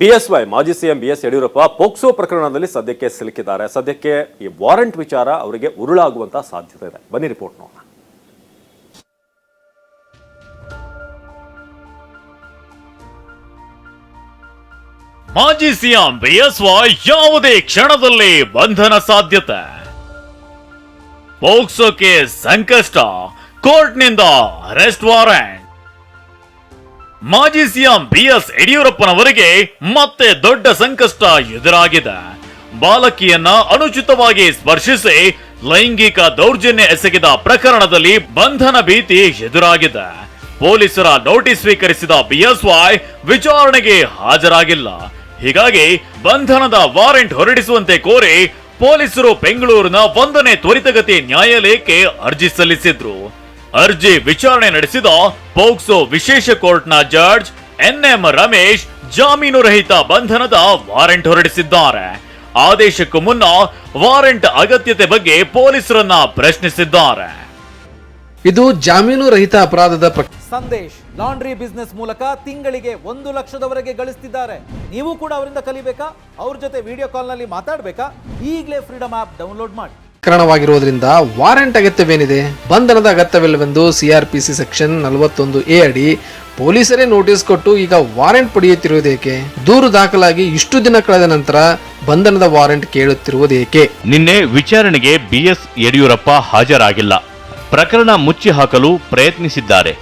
BSY ಮಾಜಿ CM BS Yediyurappa POCSO ಪ್ರಕರಣದಲ್ಲಿ ಸದ್ಯಕ್ಕೆ ಸಿಲುಕಿದ್ದಾರೆ. ಸದ್ಯಕ್ಕೆ ಈ ವಾರಂಟ್ ವಿಚಾರ ಅವರಿಗೆ ಉರುಳಾಗುವಂತಹ ಸಾಧ್ಯತೆ ಇದೆ. ಬನ್ನಿ ರಿಪೋರ್ಟ್ ನೋಡೋಣ. ಮಾಜಿ ಸಿಎಂ ಬಿಎಸ್ವೈ ಯಾವುದೇ ಕ್ಷಣದಲ್ಲಿ ಬಂಧನ ಸಾಧ್ಯತೆ. ಪೋಕ್ಸೋಕ್ಕೆ ಸಂಕಷ್ಟ, ಕೋರ್ಟ್ನಿಂದ ಅರೆಸ್ಟ್ ವಾರೆಂಟ್ ಮಾಜಿ ಸಿಎಂ ಬಿಎಸ್ ಯಡಿಯೂರಪ್ಪನವರಿಗೆ ಮತ್ತೆ ದೊಡ್ಡ ಸಂಕಷ್ಟ ಎದುರಾಗಿದೆ. ಬಾಲಕಿಯನ್ನ ಅನುಚಿತವಾಗಿ ಸ್ಪರ್ಶಿಸಿ ಲೈಂಗಿಕ ದೌರ್ಜನ್ಯ ಎಸಗಿದ ಪ್ರಕರಣದಲ್ಲಿ ಬಂಧನ ಭೀತಿ ಎದುರಾಗಿದೆ. ಪೊಲೀಸರ ನೋಟಿಸ್ ಸ್ವೀಕರಿಸಿದ ಬಿಎಸ್ವೈ ವಿಚಾರಣೆಗೆ ಹಾಜರಾಗಿಲ್ಲ. ಹೀಗಾಗಿ ಬಂಧನದ ವಾರೆಂಟ್ ಹೊರಡಿಸುವಂತೆ ಕೋರಿ ಪೊಲೀಸರು ಬೆಂಗಳೂರಿನ ಒಂದನೇ ತ್ವರಿತಗತಿ ನ್ಯಾಯಾಲಯಕ್ಕೆ ಅರ್ಜಿ ಸಲ್ಲಿಸಿದ್ರು. ಅರ್ಜಿ ವಿಚಾರಣೆ ನಡೆಸಿದ ಪೋಕ್ಸೋ ವಿಶೇಷ ಕೋರ್ಟ್ನ ಜಡ್ಜ್ ಎನ್ಎಂ ರಮೇಶ್ ಜಾಮೀನು ರಹಿತ ಬಂಧನದ ವಾರೆಂಟ್ ಹೊರಡಿಸಿದ್ದಾರೆ. ಆದೇಶಕ್ಕೂ ಮುನ್ನ ವಾರೆಂಟ್ ಅಗತ್ಯತೆ ಬಗ್ಗೆ ಪೊಲೀಸರನ್ನ ಪ್ರಶ್ನಿಸಿದ್ದಾರೆ. ಇದು ಜಾಮೀನು ರಹಿತ ಅಪರಾಧದ ಸಂದೇಶ್ ಲಾಂಡ್ರಿ ಬಿಸ್ನೆಸ್ ಮೂಲಕ ತಿಂಗಳಿಗೆ ಒಂದು ಲಕ್ಷದವರೆಗೆ ಗಳಿಸ್ತಿದ್ದಾರೆ. ನೀವು ಕೂಡ ಅವರಿಂದ ಕಲಿಬೇಕಾ? ಅವ್ರ ಜೊತೆ ವಿಡಿಯೋ ಕಾಲ್ನಲ್ಲಿ ಮಾತಾಡಬೇಕಾ? ಈಗಲೇ ಫ್ರೀಡಮ್ ಆಪ್ ಡೌನ್ಲೋಡ್ ಮಾಡಿ. ಪ್ರಕರಣವಾಗಿರುವುದರಿಂದ ವಾರೆಂಟ್ ಅಗತ್ಯವೇನಿದೆ? ಬಂಧನದ ಅಗತ್ಯವಿಲ್ಲವೆಂದು ಸಿಆರ್ಪಿಸಿ ಸೆಕ್ಷನ್ ನಲವತ್ತೊಂದು ಎ ಅಡಿ ಪೊಲೀಸರೇ ನೋಟಿಸ್ ಕೊಟ್ಟು ಈಗ ವಾರೆಂಟ್ ಪಡೆಯುತ್ತಿರುವುದೇಕೆ ದೂರು ದಾಖಲಾಗಿ ಇಷ್ಟು ದಿನ ಕಳೆದ ನಂತರ ಬಂಧನದ ವಾರೆಂಟ್ ಕೇಳುತ್ತಿರುವುದೇಕೆ ನಿನ್ನೆ ವಿಚಾರಣೆಗೆ ಬಿಎಸ್ ಯಡಿಯೂರಪ್ಪ ಹಾಜರಾಗಿಲ್ಲ. ಪ್ರಕರಣ ಮುಚ್ಚಿ ಹಾಕಲು ಪ್ರಯತ್ನಿಸಿದ್ದಾರೆ.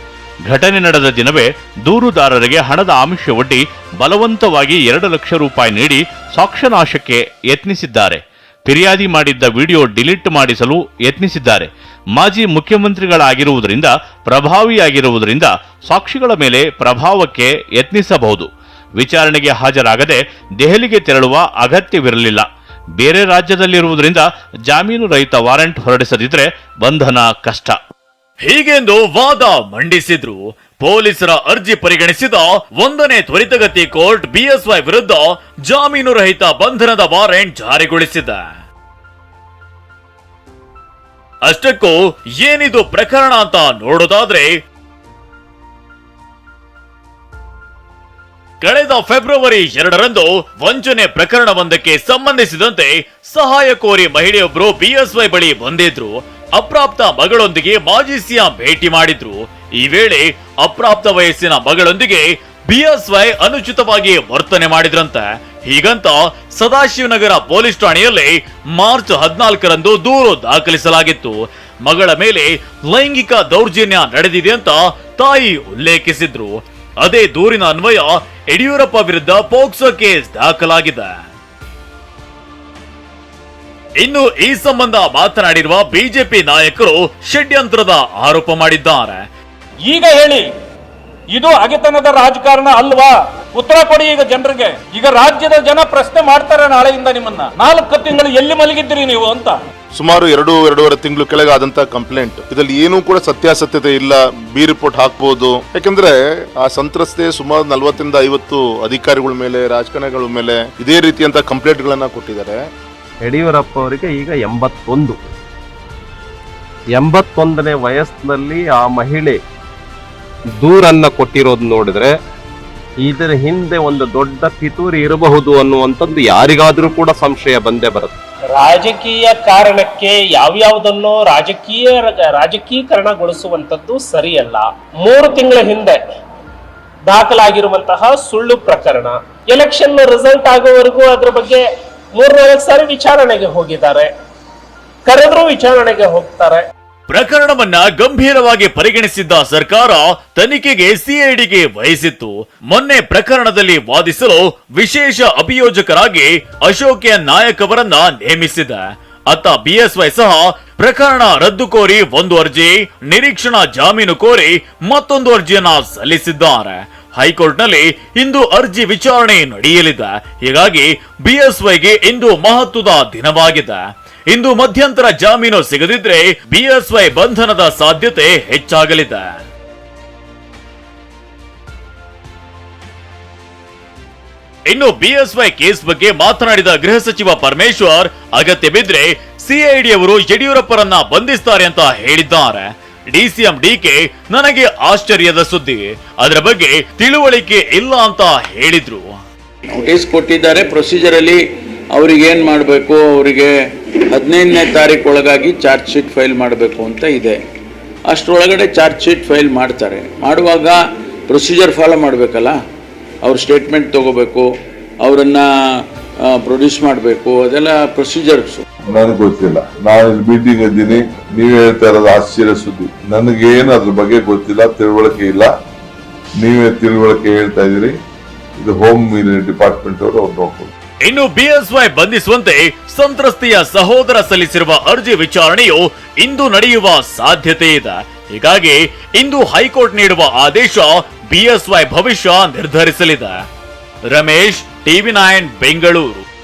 ಘಟನೆ ನಡೆದ ದಿನವೇ ದೂರುದಾರರಿಗೆ ಹಣದ ಆಮಿಷವೊಡ್ಡಿ ಬಲವಂತವಾಗಿ ಎರಡು ಲಕ್ಷ ರೂಪಾಯಿ ನೀಡಿ ಸಾಕ್ಷ್ಯನಾಶಕ್ಕೆ ಯತ್ನಿಸಿದ್ದಾರೆ. ಫಿರ್ಯಾದಿ ಮಾಡಿದ್ದ ವಿಡಿಯೋ ಡಿಲೀಟ್ ಮಾಡಿಸಲು ಯತ್ನಿಸಿದ್ದಾರೆ. ಮಾಜಿ ಮುಖ್ಯಮಂತ್ರಿಗಳಾಗಿರುವುದರಿಂದ, ಪ್ರಭಾವಿಯಾಗಿರುವುದರಿಂದ ಸಾಕ್ಷಿಗಳ ಮೇಲೆ ಪ್ರಭಾವಕ್ಕೆ ಯತ್ನಿಸಬಹುದು. ವಿಚಾರಣೆಗೆ ಹಾಜರಾಗದೆ ದೆಹಲಿಗೆ ತೆರಳುವ ಅಗತ್ಯವಿರಲಿಲ್ಲ. ಬೇರೆ ರಾಜ್ಯದಲ್ಲಿರುವುದರಿಂದ ಜಾಮೀನು ರಹಿತ ವಾರೆಂಟ್ ಹೊರಡಿಸದಿದ್ರೆ ಬಂಧನ ಕಷ್ಟ. ಹೀಗೆಂದು ವಾದ ಮಂಡಿಸಿದ್ರು. ಪೊಲೀಸರ ಅರ್ಜಿ ಪರಿಗಣಿಸಿದ ಒಂದನೇ ತ್ವರಿತಗತಿ ಕೋರ್ಟ್ ಬಿಎಸ್ವೈ ವಿರುದ್ಧ ಜಾಮೀನು ರಹಿತ ಬಂಧನದ ವಾರೆಂಟ್ ಜಾರಿಗೊಳಿಸಿದೆ. ಅಷ್ಟಕ್ಕೂ ಏನಿದು ಪ್ರಕರಣ ಅಂತ ನೋಡೋದಾದ್ರೆ, ಕಳೆದ ಫೆಬ್ರವರಿ ಎರಡರಂದು ವಂಚನೆ ಪ್ರಕರಣವೊಂದಕ್ಕೆ ಸಂಬಂಧಿಸಿದಂತೆ ಸಹಾಯ ಕೋರಿ ಮಹಿಳೆಯೊಬ್ಬರು ಬಿಎಸ್ವೈ ಬಳಿ ಬಂದಿದ್ರು. ಅಪ್ರಾಪ್ತ ಮಗಳೊಂದಿಗೆ ಮಾಜಿ ಸಿಎಂ ಭೇಟಿ ಮಾಡಿದ್ರು. ಈ ವೇಳೆ ಅಪ್ರಾಪ್ತ ವಯಸ್ಸಿನ ಮಗಳೊಂದಿಗೆ ಬಿಎಸ್ವೈ ಅನುಚಿತವಾಗಿ ವರ್ತನೆ ಮಾಡಿದ್ರಂತೆ. ಹೀಗಂತ ಸದಾಶಿವನಗರ ಪೊಲೀಸ್ ಠಾಣೆಯಲ್ಲಿ ಮಾರ್ಚ್ ಹದಿನಾಲ್ಕರಂದು ದೂರು ದಾಖಲಿಸಲಾಗಿತ್ತು. ಮಗಳ ಮೇಲೆ ಲೈಂಗಿಕ ದೌರ್ಜನ್ಯ ನಡೆದಿದೆ ಅಂತ ತಾಯಿ ಉಲ್ಲೇಖಿಸಿದ್ರು. ಅದೇ ದೂರಿನ ಅನ್ವಯ ಯಡಿಯೂರಪ್ಪ ವಿರುದ್ಧ ಪೋಕ್ಸೋ ಕೇಸ್ ದಾಖಲಾಗಿದೆ. ಇನ್ನು ಈ ಸಂಬಂಧ ಮಾತನಾಡಿರುವ ಬಿಜೆಪಿ ನಾಯಕರು ಷಡ್ಯಂತ್ರದ ಆರೋಪ ಮಾಡಿದ್ದಾರೆ. ಈಗ ಹೇಳಿ, ಇದು ಹಗೆತನದ ರಾಜಕಾರಣ ಅಲ್ವಾ? ಉತ್ತರ ಕೊಡಿ ಈಗ ಜನರಿಗೆ. ಈಗ ರಾಜ್ಯದ ಜನ ಪ್ರಶ್ನೆ ಮಾಡ್ತಾರೆ ನಾಳೆಯಿಂದ ನಿಮ್ಮನ್ನ. ನಾಲ್ಕು ತಿಂಗಳು ಎಲ್ಲಿ ಮಲಗಿದ್ರಿ ನೀವು ಅಂತ. ಸುಮಾರು ಎರಡು ಎರಡೂವರೆ ತಿಂಗಳು ಕೆಳಗೆ ಆದಂತ ಕಂಪ್ಲೇಂಟ್. ಇದರಲ್ಲಿ ಏನೂ ಕೂಡ ಸತ್ಯಾಸತ್ಯತೆ ಇಲ್ಲ. ಬಿ ರಿಪೋರ್ಟ್ ಹಾಕ್ಬೋದು. ಯಾಕಂದ್ರೆ ಆ ಸಂತ್ರಸ್ತೆ ಸುಮಾರು ನಲವತ್ತರಿಂದ ಐವತ್ತು ಅಧಿಕಾರಿಗಳ ಮೇಲೆ ರಾಜಕಾರಣಿಗಳ ಮೇಲೆ ಇದೇ ರೀತಿಯಂತ ಕಂಪ್ಲೇಂಟ್ ಗಳನ್ನ ಕೊಟ್ಟಿದ್ದಾರೆ. ಯಡಿಯೂರಪ್ಪ ಅವರಿಗೆ ಈಗ ಎಂಬತ್ತೊಂದು. ಎಂಬತ್ತೊಂದನೇ ವಯಸ್ಸಿನಲ್ಲಿ ಆ ಮಹಿಳೆ ದೂರನ್ನ ಕೊಟ್ಟಿರೋದು ನೋಡಿದ್ರೆ ಇದರ ಹಿಂದೆ ಒಂದು ದೊಡ್ಡ ಪಿತೂರಿ ಇರಬಹುದು ಅನ್ನುವಂಥದ್ದು ಯಾರಿಗಾದ್ರೂ ಕೂಡ ಸಂಶಯ ಬಂದೇ ಬರುತ್ತೆ. ರಾಜಕೀಯ ಕಾರಣಕ್ಕೆ ಯಾವ್ಯಾವುದನ್ನೋ ರಾಜಕೀಯ ರಾಜಕೀಕರಣಗೊಳಿಸುವಂಥದ್ದು ಸರಿಯಲ್ಲ. ಮೂರು ತಿಂಗಳ ಹಿಂದೆ ದಾಖಲಾಗಿರುವಂತಹ ಸುಳ್ಳು ಪ್ರಕರಣ. ಎಲೆಕ್ಷನ್ ರಿಸಲ್ಟ್ ಆಗುವವರೆಗೂ ಅದ್ರ ಬಗ್ಗೆ ಮೂರ್ನಾಲ್ಕು ಸಾರಿ ವಿಚಾರಣೆಗೆ ಹೋಗಿದ್ದಾರೆ. ಕರೆದ್ರೂ ವಿಚಾರಣೆಗೆ ಹೋಗ್ತಾರೆ. ಪ್ರಕರಣವನ್ನ ಗಂಭೀರವಾಗಿ ಪರಿಗಣಿಸಿದ್ದ ಸರ್ಕಾರ ತನಿಖೆಗೆ ಸಿಐಡಿಗೆ ವಹಿಸಿತ್ತು. ಮೊನ್ನೆ ಪ್ರಕರಣದಲ್ಲಿ ವಾದಿಸಲು ವಿಶೇಷ ಅಭಿಯೋಜಕರಾಗಿ ಅಶೋಕ್ ನಾಯಕ್ ಅವರನ್ನ ನೇಮಿಸಿದೆ. ಅತ್ತ ಬಿಎಸ್ವೈ ಸಹ ಪ್ರಕರಣ ರದ್ದು ಕೋರಿ ಒಂದು ಅರ್ಜಿ, ನಿರೀಕ್ಷಣಾ ಜಾಮೀನು ಕೋರಿ ಮತ್ತೊಂದು ಅರ್ಜಿಯನ್ನ ಸಲ್ಲಿಸಿದ್ದಾರೆ. ಹೈಕೋರ್ಟ್ನಲ್ಲಿ ಇಂದು ಅರ್ಜಿ ವಿಚಾರಣೆ ನಡೆಯಲಿದೆ. ಹೀಗಾಗಿ ಬಿಎಸ್ವೈಗೆ ಇಂದು ಮಹತ್ವದ ದಿನವಾಗಿದೆ. ಇಂದು ಮಧ್ಯಂತರ ಜಾಮೀನು ಸಿಗದಿದ್ರೆ ಬಿಎಸ್ವೈ ಬಂಧನದ ಸಾಧ್ಯತೆ ಹೆಚ್ಚಾಗಲಿದೆ. ಇನ್ನು ಬಿಎಸ್ವೈ ಕೇಸ್ ಬಗ್ಗೆ ಮಾತನಾಡಿದ ಗೃಹ ಸಚಿವ ಪರಮೇಶ್ವರ್ ಅಗತ್ಯ ಬಿದ್ರೆ ಸಿಐಡಿ ಅವರು ಯಡಿಯೂರಪ್ಪರನ್ನ ಬಂಧಿಸ್ತಾರೆ ಅಂತ ಹೇಳಿದ್ದಾರೆ. ಡಿಸಿಎಂ ಡಿಕೆ ನನಗೆ ಆಶ್ಚರ್ಯದ ಸುದ್ದಿ. ಅದರ ಬಗ್ಗೆ ತಿಳುವಳಿಕೆ ಇಲ್ಲ ಅಂತ ಹೇಳಿದ್ರು. ನೋಟಿಸ್ ಕೊಟ್ಟಿದ್ದಾರೆ ಪ್ರೊಸೀಜರಲ್ಲಿ ಅವ್ರಿಗೆ ಏನ್ ಮಾಡಬೇಕು, ಅವರಿಗೆ ಹದಿನೈದನೇ ತಾರೀಕು ಒಳಗಾಗಿ ಚಾರ್ಜ್ ಶೀಟ್ ಫೈಲ್ ಮಾಡಬೇಕು ಅಂತ ಇದೆ. ಅಷ್ಟರೊಳಗಡೆ ಚಾರ್ಜ್ ಶೀಟ್ ಫೈಲ್ ಮಾಡ್ತಾರೆ. ಮಾಡುವಾಗ ಪ್ರೊಸೀಜರ್ ಫಾಲೋ ಮಾಡಬೇಕಲ್ಲ? ಅವ್ರ ಸ್ಟೇಟ್ಮೆಂಟ್ ತಗೋಬೇಕು, ಅವರನ್ನು ಪ್ರೊಡ್ಯೂಸ್ ಮಾಡಬೇಕು, ಅದೆಲ್ಲ ಪ್ರೊಸೀಜರ್ಸು ನನಗೆ ಗೊತ್ತಿಲ್ಲ. ನಾನು ಇಲ್ಲಿ ಮೀಟಿಂಗ್ ಇದ್ದೀನಿ. ನೀವು ಹೇಳ್ತಾ ಇರೋದು ಆಶ್ಚರ್ಯ ಸುದ್ದಿ. ನನಗೇನು ಅದ್ರ ಬಗ್ಗೆ ಗೊತ್ತಿಲ್ಲ, ತಿಳುವಳಿಕೆ ಇಲ್ಲ. ನೀವೇ ತಿಳುವಳಿಕೆ ಹೇಳ್ತಾ ಇದ್ದೀರಿ. ಇದು ಹೋಮ್ ಡಿಪಾರ್ಟ್ಮೆಂಟ್ ಅವರು ಅವ್ರು ನೋಡ್ಕೊಂಡು ಇನ್ನು ಬಿಎಸ್ವೈ ಬಂಧಿಸುವಂತೆ ಸಂತ್ರಸ್ತೆಯ ಸಹೋದರ ಸಲ್ಲಿಸಿರುವ ಅರ್ಜಿ ವಿಚಾರಣೆಯು ಇಂದು ನಡೆಯುವ ಸಾಧ್ಯತೆ ಇದೆ. ಹೀಗಾಗಿ ಇಂದು ಹೈಕೋರ್ಟ್ ನೀಡುವ ಆದೇಶ ಬಿಎಸ್ವೈ ಭವಿಷ್ಯ ನಿರ್ಧರಿಸಲಿದೆ. Ramesh TV nine, Bengaluru.